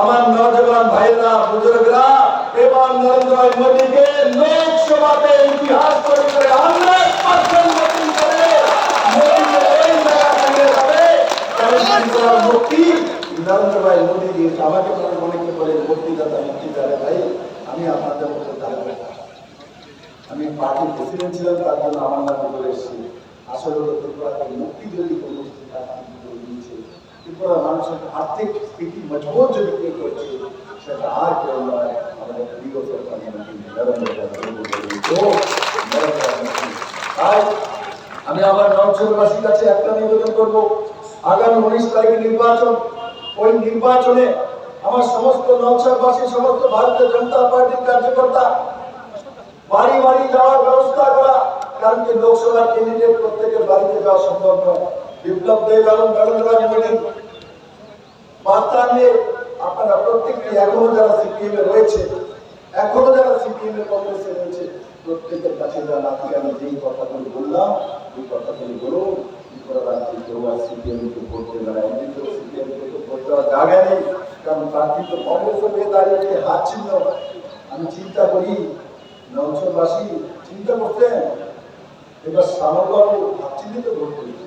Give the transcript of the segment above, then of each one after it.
আমার নজওয়ান ভাইরা বুজুর্গরা এবং নরেন্দ্র মোদীকে লোকসভাতে ইতিহাস তৈরি করে আমাকে ভাই, আমি আপনাদের থাকব আমি পার্টির প্রেসিডেন্ট ছিলাম, তার জন্য আমার এসেছি। আসলে মুক্তি যদি কোনো মানুষের আর্থিক স্থিতি মজবুত যদি কেউ করছে, সেটা আর কেউ নয় তাই আমি আমার নবছরবাসীর কাছে একটা নিবেদন করব, আগামী উনিশ তারিখে নির্বাচন। ওই নির্বাচনে আমার সমস্ত নবছরবাসী সমস্ত ভারতীয় জনতা পার্টির কার্যকর্তা, বাড়ি বাড়ি যাওয়ার ব্যবস্থা করা, কারণ কি লোকসভার ক্যান্ডিডেট প্রত্যেকের বাড়িতে যাওয়া সম্ভব নয়। বিপ্লব দেব এবং নরেন্দ্র মোদী বার্তা নিয়ে আপনারা প্রত্যেকটি এখনও যারা সিপিএম রয়েছে, এখনও যারা সিপিএম এ কংগ্রেসে রয়েছে, প্রত্যেকের কাছে যা নাকি আমি যেই কথাগুলি বললাম, এই কথাগুলি ত্রিপুরা রাজ্যে কেউ আর সিপিএম না? এমনিতে সিপিএম কে তো ভোট দেওয়ার জায়গা নেই, কারণ প্রার্থী তো কংগ্রেসও পেয়ে দাঁড়িয়ে হাত আমি চিন্তা করি নৌচরবাসী চিন্তা করতেন এবার শ্যামলবাবু হাত চিহ্নিত ভোট করেছে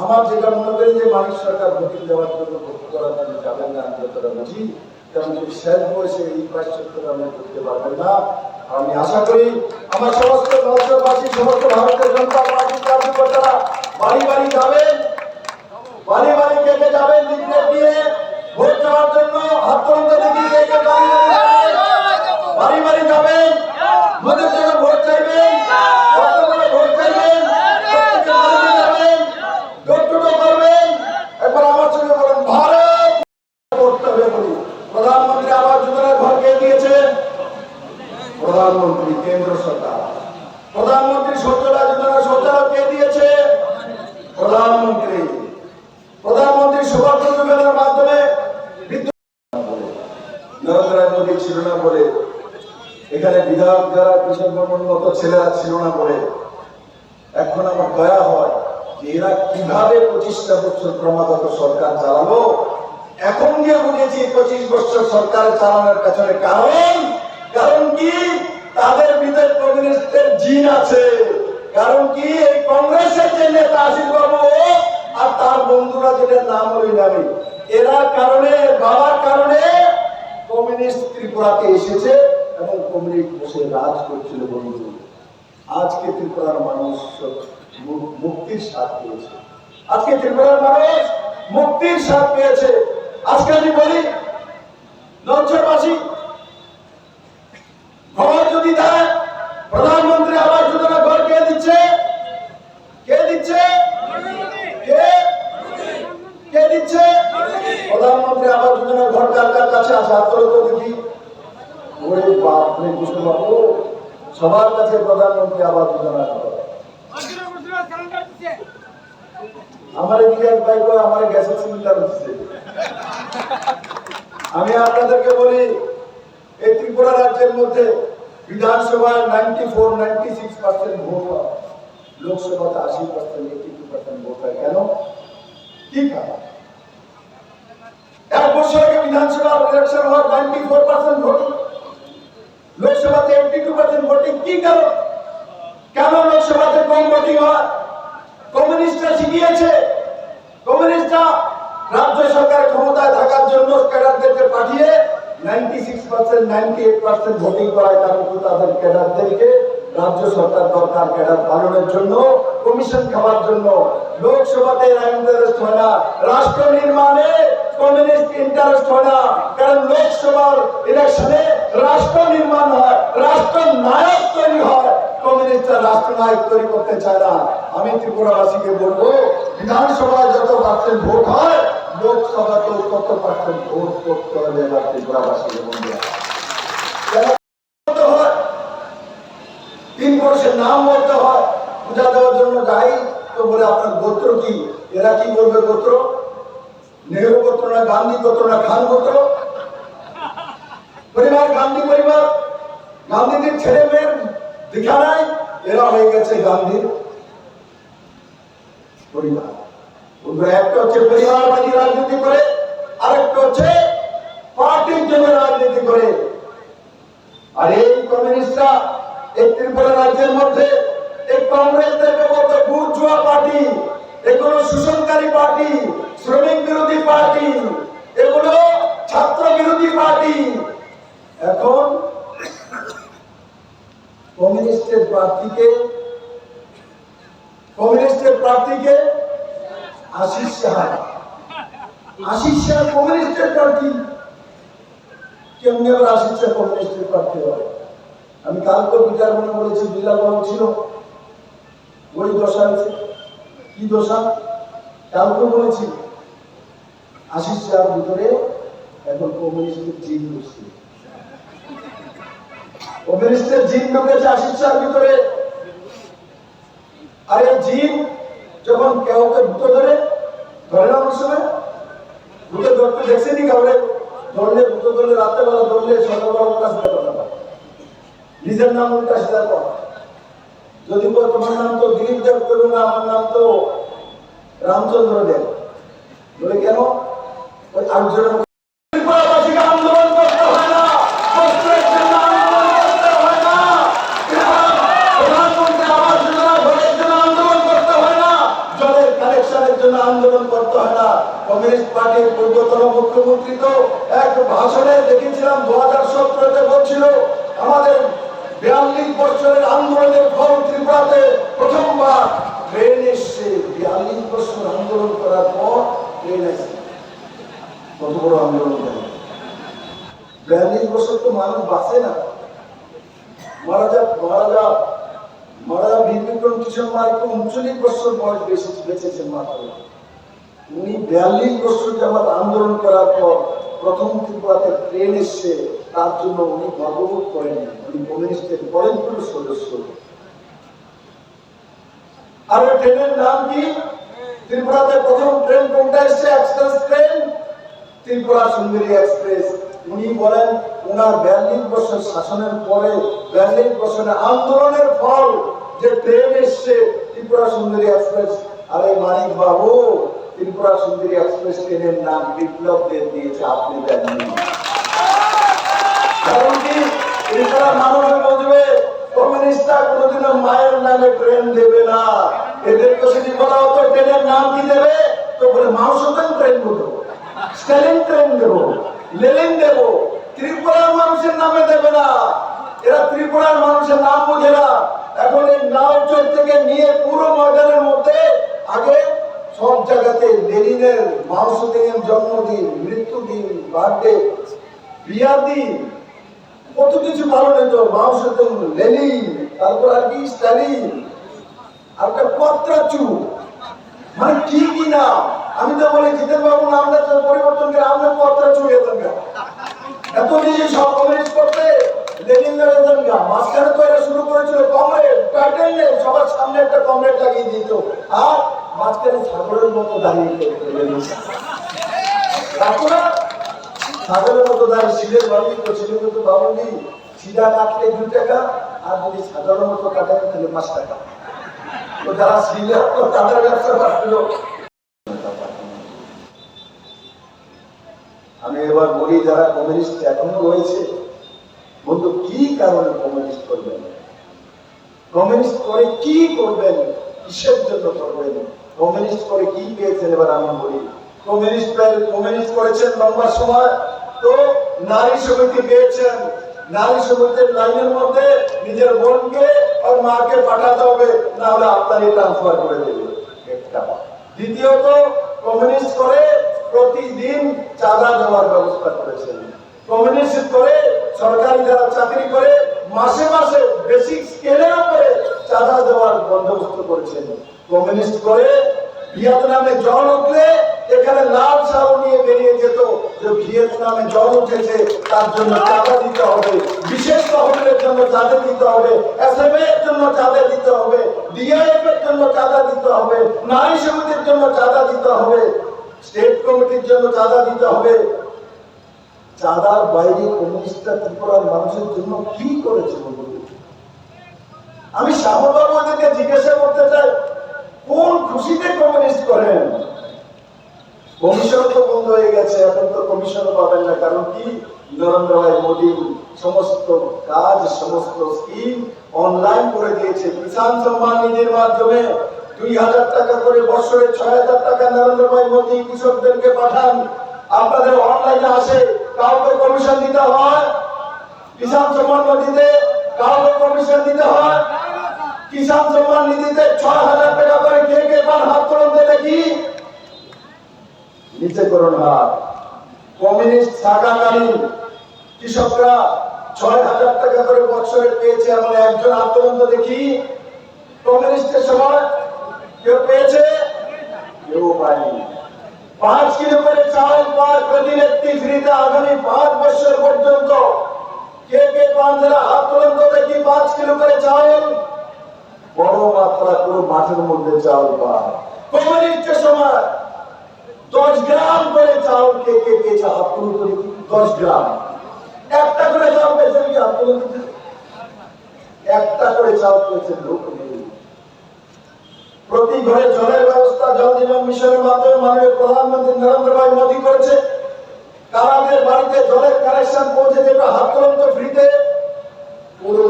আমার যেটা মনে করি যে মানিক সরকার ভোটিং দেওয়ার জন্য ভোট করার জন্য যাবেন না, যতটা বুঝি। তেমন কি শেষ বয়সে এই প্রায়শ্চিত্ত আপনি করতে পারবেন না। আমি আশা করি আমার সমস্ত নগরবাসী, সমস্ত ভারতীয় জনতা পার্টি কার্যকর্তারা বাড়ি বাড়ি যাবেন, বাড়ি বাড়ি কে কে যাবেন, লিফলেট নিয়ে ভোট দেওয়ার জন্য হাত তুলতে দেখি বাড়ি বাড়ি যাবেন বাড়ি বাড়ি যাবেন মোদের জন্য ভোট চাইবেন কত করে ভোট চাইবেন প্রত্যেকে বাড়িতে যাবেন ডোর টু ডোর করবেন একবার আমার সঙ্গে বলেন ভারত করতে হবে বলি প্রধানমন্ত্রী আবাস যোজনার ঘর কে দিয়েছে প্রধানমন্ত্রী কেন্দ্র সরকার প্রধানমন্ত্রী শৌচালয় যোজনা শৌচালয় কে দিয়েছে প্রধানমন্ত্রী প্রধানমন্ত্রী সৌভাগ্য যোজনার মাধ্যমে বিদ্যুৎ নরেন্দ্র মোদী ছিল না বলে এখানে বিধায়ক যারা কিশোর বর্মন মতো ছেলেরা ছিল না বলে এখন আমার দয়া হয় যে এরা কীভাবে পঁচিশটা বছর ক্রমাগত সরকার চালালো? এখন গিয়ে বুঝেছি পঁচিশ বছর সরকার চালানোর পেছনে কারণ কারণ কি? তাদের ভিতরে কমিউনিস্টের জিন আছে। কারণ কি? এই কংগ্রেসের যে নেতা আসিফ বাবু আর তার বন্ধুরা যেটার নাম ওই নামে এরা কারণে, বাবার কারণে কমিউনিস্ট ত্রিপুরাতে এসেছে এবং কমিউনিস্ট বসে রাজ করছিল বন্ধু। আজকে ত্রিপুরার মানুষ মুক্তির স্বাদ পেয়েছে। আজকে ত্রিপুরার মানুষ মুক্তির স্বাদ পেয়েছে। আজকে আমি বলি নঞ্চরবাসী ঘর যদি দেয় প্রধানমন্ত্রী আবাস যোজনা ঘর কে দিচ্ছে কে দিচ্ছে কে কে দিচ্ছে প্রধানমন্ত্রী আবাস যোজনা ঘর কার কার কাছে আছে হাত তোলো তো দেখি ওরে বাপ রে কৃষ্ণ বাবু সবার কাছে প্রধানমন্ত্রী আবাস যোজনা ঘর আমার এদিকে এক ভাই কয় আমার গ্যাসের সিলিন্ডার হচ্ছে আমি আপনাদেরকে বলি এই ত্রিপুরা রাজ্যের মধ্যে বিধানসভায় ninety four ninety six percent vote হয়। লোকসভাতে আশি পার্সেন্ট এইটি টু পার্সেন্ট ভোট হয়। কেন? কি কারণ? এক বছর আগে বিধানসভা ইলেকশন হয় নাইনটি ফোর পার্সেন্ট ভোটিং লোকসভাতে এইটি টু পার্সেন্ট ভোটিং কি কারণ? কেন লোকসভাতে কম ভোটিং হয়? কমিউনিস্টরা শিখিয়েছে। কমিউনিস্টরা রাজ্য সরকার ক্ষমতায় থাকার জন্য ক্যাডারদেরকে পাঠিয়ে রাষ্ট্র নির্মাণে কমিউনিস্ট ইন্টারেস্ট হয় না। কারণ লোকসভার ইলেকশনে রাষ্ট্র নির্মাণ হয়, রাষ্ট্র নায়ক তৈরি হয়। কমিউনিস্টরা রাষ্ট্রনায়ক তৈরি করতে চায় না। আমি ত্রিপুরাবাসীকে বলব, বিধানসভায় যত পার্সেন্ট ভোট হয় লোকসভাতেও কত পার্সেন্ট ভোট করতে হবে এবার ত্রিপুরাবাসী তিন পুরুষের নাম বলতে হয় পূজা দেওয়ার জন্য যাই তো বলে আপনার গোত্র কি? এরা কি বলবে গোত্র? নেহরু গোত্র না গান্ধী গোত্র না খান গোত্র? পরিবার, গান্ধী পরিবার। গান্ধীজির ছেলে মেয়ের দীক্ষা নাই এরা হয়ে গেছে গান্ধীর পরিবার। একটা হচ্ছে পরিবারবাদী রাজনীতি করে, আরেকটা হচ্ছে পার্টির জন্য রাজনীতি করে। আর এই কমিউনিস্টরা এই ত্রিপুরা রাজ্যের মধ্যে এই কংগ্রেসদেরকে বলতে বুর্জুয়া পার্টি এগুলো শোষণকারী পার্টি, শ্রমিক বিরোধী পার্টি এগুলো ছাত্র বিরোধী পার্টি। এখন কমিউনিস্টের প্রার্থীকে কমিউনিস্টের প্রার্থীকে আশিস সাহা আশিস সাহা কমিউনিস্টের প্রার্থী কেমনি আবার আশিস সাহা কমিউনিস্টের প্রার্থী হয় আমি কালকে বিচার মনে বিল্লা বাবু ছিল। ওই দশা আছে। কি দশা? কালকে বলেছি। আশিস সাহার ভিতরে এখন কমিউনিস্টের জিন বসছে। কমিউনিস্টের জিন ঢুকেছে আশিস সাহার ভিতরে। আর জিন যখন কেউকে ভূত ধরে ধরে না অনেক সময় ভূতে ধরতে দেখছেনি কাউরে, ধরলে ভূত ধরলে রাত্রেবেলা ধরলে সকালবেলা কথা বলে। নিজের নাম উল্টা সিধা কর। যদি তোমার নাম তো দিলীপ দেব করবে না, আমার নাম তো রামচন্দ্র দেব। বলে কেন? ওই আটজনের মুখ্যমন্ত্রী তো এক ভাষণে দেখেছিলাম দু হাজার সতেরোতে বলছিল, আমাদের বিয়াল্লিশ বছরের আন্দোলনের ফল ত্রিপুরাতে প্রথমবার ট্রেন এসছে। বিয়াল্লিশ বছর আন্দোলন করার পর ট্রেন এসছে। কত বড় আন্দোলন করে বিয়াল্লিশ বছর তো মানুষ বাঁচে না। মারা যা মারা যা মারা যা বীর বিক্রম কিশোর উনচল্লিশ বছর বয়স বেশি বেঁচেছেন মাত্র। উনি বিয়াল্লিশ বছর যাবৎ আন্দোলন করার পর প্রথম ত্রিপুরাতে ট্রেন এসছে তার জন্য উনি গর্ববোধ করেন উনি কমিউনিস্টের পরমপুর সদস্য। আর ওই ট্রেনের নাম কি? ত্রিপুরাতে প্রথম ট্রেন কোনটা এসছে? Express train? Tripura Sundari express. উনি বলেন ওনার বিয়াল্লিশ বছর শাসনের পরে, বিয়াল্লিশ বছরের আন্দোলনের ফল যে ট্রেন এসছে, ত্রিপুরা সুন্দরী এক্সপ্রেস। আরে মানিক বাবু ত্রিপুরা সুন্দরী এক্সপ্রেস ট্রেনের নাম বিপ্লব দেব দিয়েছে, আপনি জানেন। কারণ কি? মানুষ বুঝবে কমিউনিস্টরা কোনোদিনও মায়ের নামে ট্রেন দেবে না। এদেরকে যদি বলা হতো, ট্রেনের নাম কি দেবে? তো বলে ট্রেন দেবো স্টালিন ট্রেন দেবো লেলিন দেবো, ত্রিপুরার মানুষের নামে দেবে না। এরা ত্রিপুরার মানুষের নাম বোঝে না। এখন এই নাওচর থেকে নিয়ে পুরো ময়দানের মধ্যে আগে সব জায়গাতে লেনিনের মাউসুদিনের জন্মদিন, মৃত্যুদিন, বার্থডে বিয়ার দিন কত কিছু পালন হতো মাউসুদিন লেনিন, তারপর আর কি স্টালিন আর একটা পত্রাচু। মানে কি কি না? আমি তো বলি জিতেন বাবু নামটা পরিবর্তন করে আমরা পত্রাচু হয়ে এত নিজে সব কমিউনিস্ট করতে লেনিন লেনিন গা মাঝখানে তো এরা শুরু করেছিল কমরেড টাইটেল নেই সবার সামনে একটা কমরেড লাগিয়ে দিত আর মাঝখানে ছাগলের মতো দাঁড়িয়ে ছাগলের মতো দাঁড়িয়ে শিলের বাড়ি তো শিলের মতো সিধা কাটলে দু টাকা, আর যদি ছাগলের মতো তাহলে পাঁচ টাকা। তো যারা তো তাদের ব্যবসা আমি এবার বলি, যারা কমিউনিস্ট এখনও রয়েছে, বন্ধু, কি কারণে কমিউনিস্ট করবেন? কমিউনিস্ট করে কি করবেন? কিসের জন্য করবেন? কমিউনিস্ট করে কি পেয়েছেন এবার আমি বলি? কমিউনিস্ট কমিউনিস্ট করেছেন লম্বা সময়। তো নারী সমিতি পেয়েছেন নারী সমিতির লাইনের মধ্যে নিজের বোনকে আর মাকে পাঠাতে হবে না হলে আপনারই ট্রান্সফার করে দেবে। দ্বিতীয়ত, কমিউনিস্ট করে প্রতিদিন চাঁদা দেওয়ার ব্যবস্থা করেছেন। কমিউনিস্ট করে সরকারি যারা চাকরি করে, মাসে মাসে বেসিক স্কেলের উপরে চাঁদা দেওয়ার বন্দোবস্ত করেছেন। কমিউনিস্ট করে ভিয়েতনামে জল উঠলে এখানে লাল সাউ নিয়ে বেরিয়ে যেত যে ভিয়েতনামে জল উঠেছে, তার জন্য চাঁদা দিতে হবে। বিশেষ তহবিলের জন্য চাঁদা দিতে হবে এসএম এর জন্য চাঁদা দিতে হবে ডিআইএফ এর জন্য চাঁদা দিতে হবে, নারী সমিতির জন্য চাঁদা দিতে হবে, স্টেট কমিটির জন্য চাঁদা দিতে হবে। চাঁদার বাইরে কমিউনিস্টরা ত্রিপুরার মানুষের জন্য কি করেছে বলুন? আমি শ্যামবাবু ওদেরকে জিজ্ঞাসা করতে চাই, কোন খুশিতে কমিউনিস্ট করেন? কমিশন তো বন্ধ হয়ে গেছে, এখন তো কমিশনও পাবেন না, কারণ কি? নরেন্দ্র ভাই মোদী সমস্ত কাজ, সমস্ত স্কিম অনলাইন করে দিয়েছে। কিষাণ সম্মান নিধির মাধ্যমে দুই হাজার টাকা করে বছরে ছয় হাজার টাকা নরেন্দ্র ভাই মোদী কৃষকদেরকে পাঠান। আপনাদের অনলাইনে আসে, কাউকে কমিশন দিতে হয়? কিষাণ সম্মান নিধিতে কাউকে কমিশন দিতে হয়? কিষাণ সম্মান নিধিতে ছয় হাজার টাকা করে কে কে পান হাত তুলতে দেখি নিচে করুন হাত। কমিউনিস্ট থাকাকালীন কৃষকরা ছয় হাজার টাকা করে বছরে পেয়েছে এমন একজন আন্দোলন দেখি কমিউনিস্টের সময় কেউ পেয়েছে? কেউ পায়নি। পাঁচ কিলো করে চাউল পায় প্রতি ব্যক্তি ফ্রিতে আগামী পাঁচ বছর পর্যন্ত একটা করে করে প্রতি ঘরে জলের ব্যবস্থা, জল জীবন মিশনের মাধ্যমে মাননীয় প্রধানমন্ত্রী নরেন্দ্র ভাই মোদী করেছে। কারাদের বাড়িতে জলের কানেকশন পৌঁছে যেটা হাত ফ্রিতে পুরো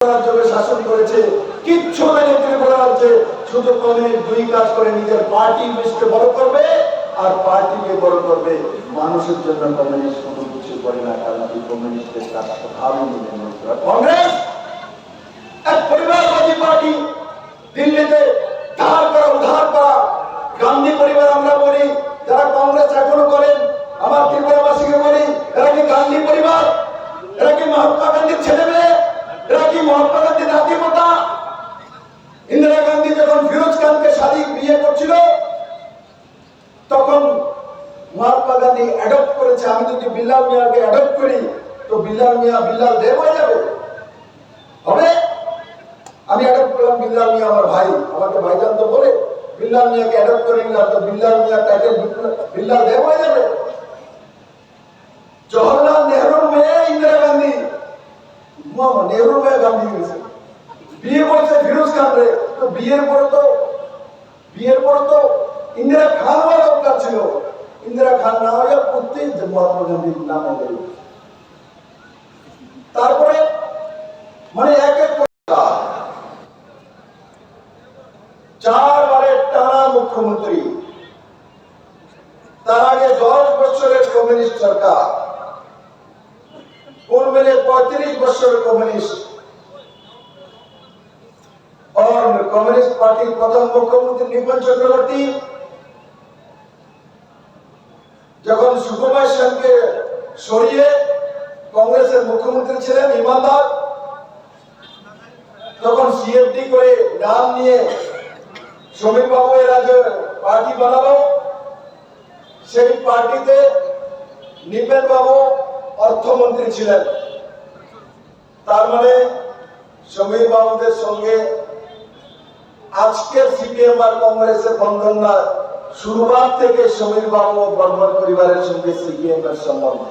রাজ্যকে শাসন করেছে। কিচ্ছু ত্রিপুরা রাজ্যে। শুধু দুই কাজ করে নিজের পার্টি বড় করবে আর পার্টিকে বড় করবে। মানুষের জন্য কমিউনিস্ট কোনো কিছু করে না, কারণ এই কমিউনিস্টের ভালো কংগ্রেস, এক পরিবারবাদী পার্টি, দিল্লিতে ধার করা করা। গান্ধী পরিবার আমরা বলি যারা কংগ্রেস এখনও করেন আমার ত্রিপুরাবাসীকে বলি এরা কি গান্ধী পরিবার এরা কি মহাত্মা গান্ধীর ছেলে মেয়ে এরা কি মহাত্মা গান্ধীর নাতিপোতা ইন্দিরা গান্ধী যখন ফিরোজ খানকে শাদী বিয়ে করছিল তখন মহাত্মা গান্ধী অ্যাডপ্ট করেছে আমি যদি বিল্লাল মিয়াকে অ্যাডপ্ট করি তো বিল্লাল মিয়া বিল্লাল দেব হয়ে যাবে হবে আমি অ্যাডপ্ট করলাম বিল্লাল মিয়া আমার ভাই আমাকে ভাইজান তো বলে বিল্লাল মিয়াকে অ্যাডপ্ট করে নিলাম তো বিল্লাল মিয়া টাইটেল বিল্লাল দেব হয়ে যাবে জওহরলাল নেহরুর মেয়ে ইন্দিরা গান্ধী মামা নেহরুর মেয়ে গান্ধী গেছে। বিয়ে করেছে ফিরোজ খান রে। তো বিয়ের পরে তো, বিয়ের পরে তো ইন্দিরা খান হওয়া দরকার ছিল। ইন্দিরা খান না হয়ে প্রত্যেক মহাত্মা গান্ধীর নামে দেবে তারপরে মানে এক এক চারবারের টানা মুখ্যমন্ত্রী। তার আগে দশ বছরের কমিউনিস্ট সরকার। কোন মেলে পঁয়ত্রিশ বছর কমিউনিস্ট। কমিউনিস্ট পার্টির প্রথম মুখ্যমন্ত্রী নিপুণ চক্রবর্তী, যখন সুকুমার সেনকে সরিয়ে কংগ্রেসের মুখ্যমন্ত্রী ছিলেন ইমানদার তখন সিএফডি করে নাম নিয়ে শ্রমিক বাবু এরা যে পার্টি বানালো। সেই পার্টিতে নিপেন বাবু অর্থমন্ত্রী ছিলেন। তার মানে সমীর বাবুদের সঙ্গে আজকের সিপিএম আর কংগ্রেসের বন্ধন না শুরুয়াত থেকে সমীর বাবু ও বর্মন পরিবারের সঙ্গে সিপিএম এর সম্বন্ধ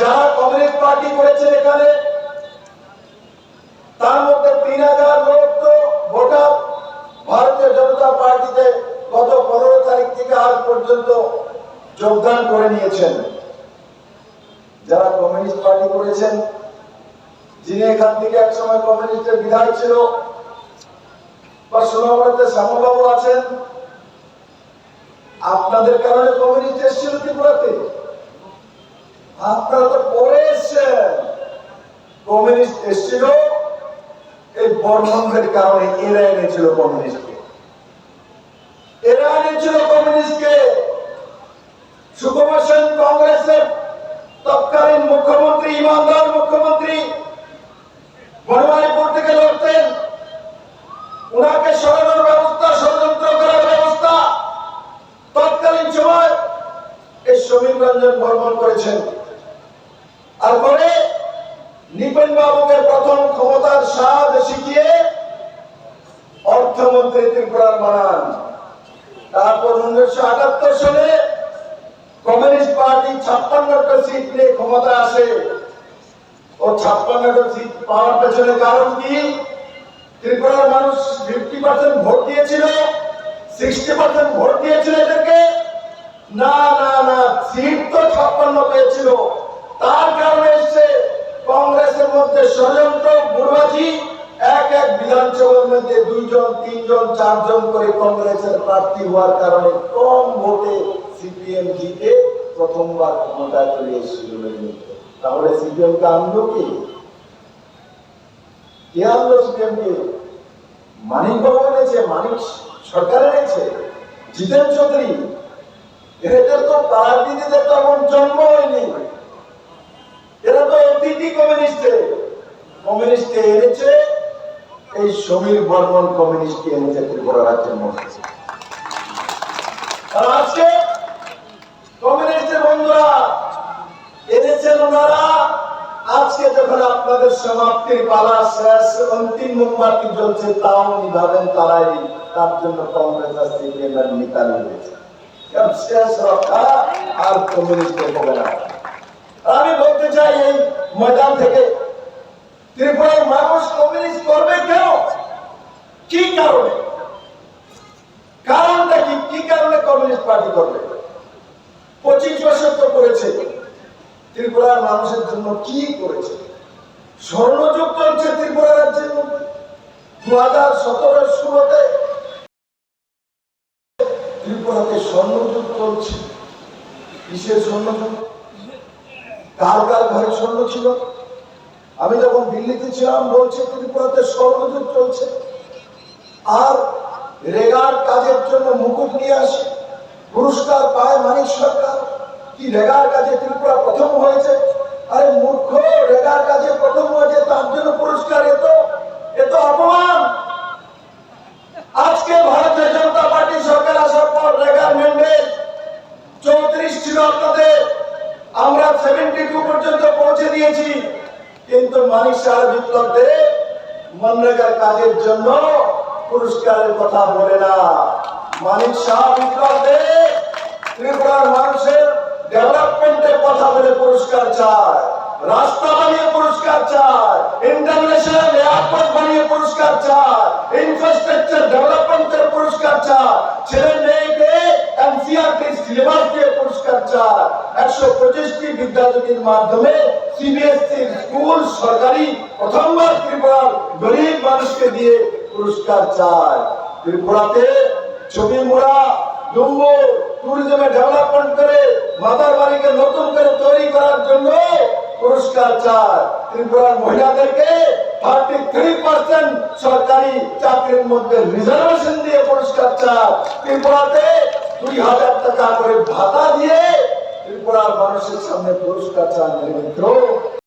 যারা কংগ্রেস পার্টি করেছেন এখানে, তার মধ্যে তিন হাজার লোক তো ভোটার। ভারতীয় জনতা পার্টিতে গত পনেরো তারিখ থেকে আজ পর্যন্ত যোগদান করে নিয়েছেন। যারা কমিউনিস্ট পার্টি করেছেন, যিনি এখান থেকে এক সময় কমিউনিস্টের বিধায়ক ছিল, বা সোনামুড়াতে শ্যামবাবু আছেন, আপনাদের কারণে কমিউনিস্ট এসেছিল ত্রিপুরাতে। আপনারা তো পরে এসছেন। কমিউনিস্ট এসেছিল, এই বর্মনদের কারণে এরা এনেছিল কমিউনিস্টকে। এরা এনেছিল কমিউনিস্টকে। সুকুম সেন কংগ্রেসের তৎকালীন মুখ্যমন্ত্রী, ইমানদার মুখ্যমন্ত্রী বনমালীপুর থেকে লড়তেন। ওনাকে সরানোর ব্যবস্থা, ষড়যন্ত্র করার ব্যবস্থা তৎকালীন সময় এই সমীর রঞ্জন ভ্রমণ করেছেন। আর পরে নিপেন বাবুকে প্রথম ক্ষমতার স্বাদ শিখিয়ে অর্থমন্ত্রী ত্রিপুরার বানান। তারপর উনিশশো আটাত্তর সালে কমিউনিস্ট পার্টি ছাপ্পান্নটা সিট নিয়ে ক্ষমতা আসে। ও ছাপ্পান্নটা সিট পাওয়ার পেছনে কারণ কি? ত্রিপুরার মানুষ ফিফটি পার্সেন্ট ভোট দিয়েছিল সিক্সটি পার্সেন্ট ভোট দিয়েছিল এদেরকে। না না না, সিট তো ছাপ্পান্ন পেয়েছিল। তার কারণে এসছে কংগ্রেসের মধ্যে ষড়যন্ত্র, বুড়বাজি। এক এক বিধানসভার মধ্যে দুইজন, তিনজন, চারজন করে কংগ্রেসের প্রার্থী হওয়ার কারণে কম ভোটে সিপিএম প্রথমবার ক্ষমতায় চলে এসেছিল তাহলে সিপিএম কে আনলো কি? আনলো সিপিএম কে? মানিক বাবু এনেছে, মানিক সরকার এনেছে, জিতেন চৌধুরী। এদের তো জন্ম হয়নি। এরা তো অতিথি কমিউনিস্টে। কমিউনিস্টে এনেছে, এই সমীর বর্মন কমিউনিস্টকে এনেছে ত্রিপুরা রাজ্যের মধ্যে। আজকে কমিউনিস্টের বন্ধুরা এনেছেন ওনারা, আজকে যখন আপনাদের সমাপ্তির পালা শেষ, অন্তিম মোমবাতি জ্বলছে, তাও নিভাবেন তারাই, তার জন্য কংগ্রেস আর হয়েছে শেষ রক্ষা আর হবে না। আমি বলতে চাই, এই ময়দান থেকে ত্রিপুরার মানুষ কমিউনিস্ট করবে কেন? কি কারণে? কারণটা কি? কি কারণে কমিউনিস্ট পার্টি করবে? পঁচিশ বছর তো করেছে। ত্রিপুরার মানুষের জন্য কি করেছে? স্বর্ণযুগ চলছে ত্রিপুরা রাজ্যের মধ্যে। দু হাজার সতেরো ষোলোতে ত্রিপুরাতে স্বর্ণযুগ চলছে কিসের স্বর্ণযুগ কার কার ঘরে স্বর্ণ ছিল। আমি যখন দিল্লিতে ছিলাম, বলছে ত্রিপুরাতে স্বর্ণযুগ চলছে আর রেগার কাজের জন্য মুকুট নিয়ে আসে। পুরস্কার পায় মানিক সরকার। কি রেগার কাজে ত্রিপুরা প্রথম হয়েছে? আরে মূর্খ, রেগার কাজে প্রথম হয়েছে তার জন্য পুরস্কার এত এত অপমান। আজকে ভারতীয় জনতা পার্টি সরকার আসার পর রেগার ম্যান্ডেট চৌত্রিশ ছিল আপনাদের। আমরা সেভেন্টি টু পর্যন্ত পৌঁছে দিয়েছি। কিন্তু মানিক বিপ্লব দে মনরেগার কাজের জন্য পুরস্কারের কথা বলে না। মানিক শাহ বিপ্লব দে ত্রিপুরার মানুষের ডেভেলপমেন্টের কথা বলে পুরস্কার চায়, রাস্তা বানিয়ে পুরস্কার চায় ইন্টারন্যাশনাল এয়ারপোর্ট বানিয়ে পুরস্কার চায় ইনফ্রাস্ট্রাকচার ডেভেলপমেন্টের পুরস্কার চায়, ছেলে মেয়েকে এনসিআরটি সিলেবাস দিয়ে পুরস্কার চায়, একশো পঁচিশটি বিদ্যালয়ের মাধ্যমে সিবিএসসি স্কুল সরকারি প্রথমবার ত্রিপুরার গরিব মানুষকে দিয়ে পুরস্কার চায়। ত্রিপুরাতে ছবি মোড়া ডুম্বু ট্যুরিজমে ডেভেলপমেন্ট করে মাতার নতুন করে তৈরি করার জন্য পুরস্কার চায়। ত্রিপুরার মহিলাদেরকে থার্টি থ্রি পার্সেন্ট সরকারি চাকরির মধ্যে রিজার্ভেশন দিয়ে পুরস্কার চায়। ত্রিপুরাতে দুই হাজার টাকা করে ভাতা দিয়ে ত্রিপুরার মানুষের সামনে পুরস্কার চান মিত্র